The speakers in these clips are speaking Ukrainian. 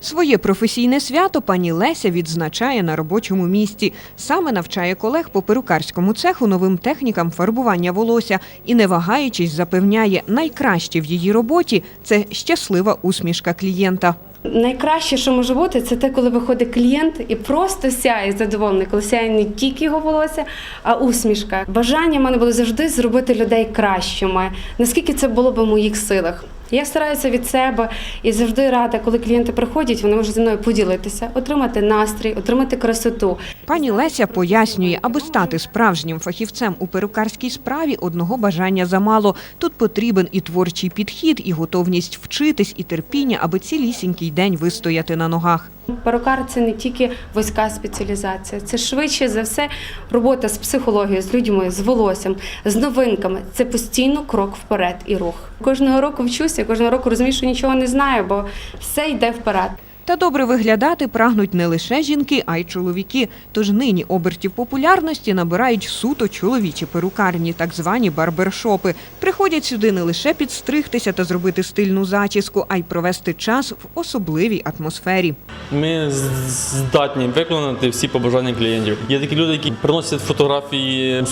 Своє професійне свято пані Леся відзначає на робочому місці. Саме навчає колег по перукарському цеху новим технікам фарбування волосся і, не вагаючись, запевняє, найкраще в її роботі це щаслива усмішка клієнта. Найкраще, що може бути, це те, коли виходить клієнт і просто сяє задоволений, коли сяє не тільки його волосся, а усмішка. Бажання в мене було завжди зробити людей кращими, наскільки це було б в моїх силах. Я стараюся від себе і завжди рада, коли клієнти приходять, вони можуть зі мною поділитися, отримати настрій, отримати красоту. Пані Леся пояснює, аби стати справжнім фахівцем у перукарській справі, одного бажання замало. Тут потрібен і творчий підхід, і готовність вчитись, і терпіння, аби цілісінький день вистояти на ногах. Перукар це не тільки вузька спеціалізація, це швидше за все робота з психологією, з людьми, з волоссям, з новинками. Це постійно крок вперед і рух. Кожного року вчуся, кожного року розумію, що нічого не знаю, бо все йде вперед. Та добре виглядати прагнуть не лише жінки, а й чоловіки. Тож нині обертів популярності набирають суто чоловічі перукарні, так звані барбершопи. Приходять сюди не лише підстригтися та зробити стильну зачіску, а й провести час в особливій атмосфері. Ми здатні виконати всі побажання клієнтів. Є такі люди, які приносять фотографії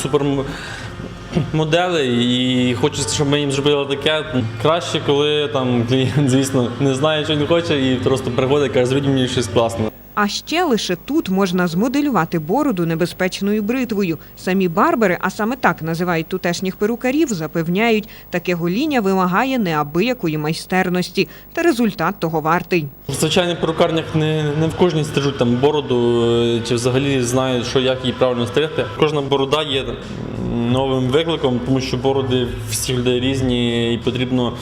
супермодели і хочеться, щоб ми їм зробили таке. Краще, коли там клієнт, звісно, не знає, що він хоче, і просто приходить каже, зробіть мені щось класне. А ще лише тут можна змоделювати бороду небезпечною бритвою. Самі барбери, а саме так називають тутешніх перукарів, запевняють, таке гоління вимагає неабиякої майстерності, та результат того вартий. В звичайних перукарнях не, не в кожній стрижуть там бороду е, чи взагалі знають, що як її правильно стригти. Кожна борода є новим викликом, тому що бороди всіх людей різні і потрібно.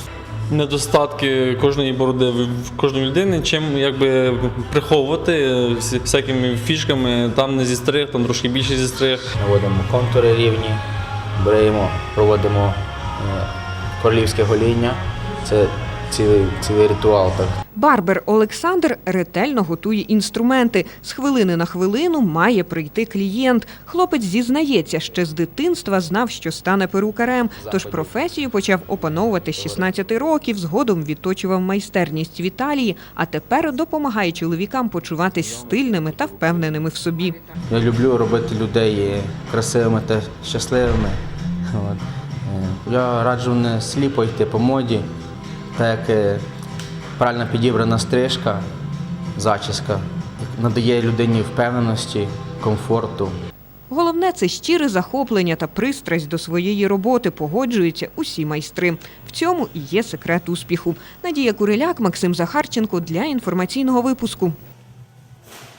Недостатки кожної бороди в кожної людини, чим якби приховувати е, всякими фішками, там не зістриг, там трошки більше зістриг. наводимо контури рівні, бреємо, проводимо е, королівське гоління. Це цілий, цілий ритуал. Так. Барбер Олександр ретельно готує інструменти. З хвилини на хвилину має прийти клієнт. Хлопець зізнається, ще з дитинства знав, що стане перукарем. Тож професію почав опановувати з 16 років. Згодом відточував майстерність в Італії, а тепер допомагає чоловікам почуватись стильними та впевненими в собі. Я люблю робити людей красивими та щасливими. От. Е, Я раджу не сліпо йти по моді, так як е, правильно підібрана стрижка, зачіска надає людині впевненості, комфорту. Головне це щире захоплення та пристрасть до своєї роботи. Погоджуються усі майстри. В цьому і є секрет успіху. Надія Куриляк, Максим Захарченко для інформаційного випуску.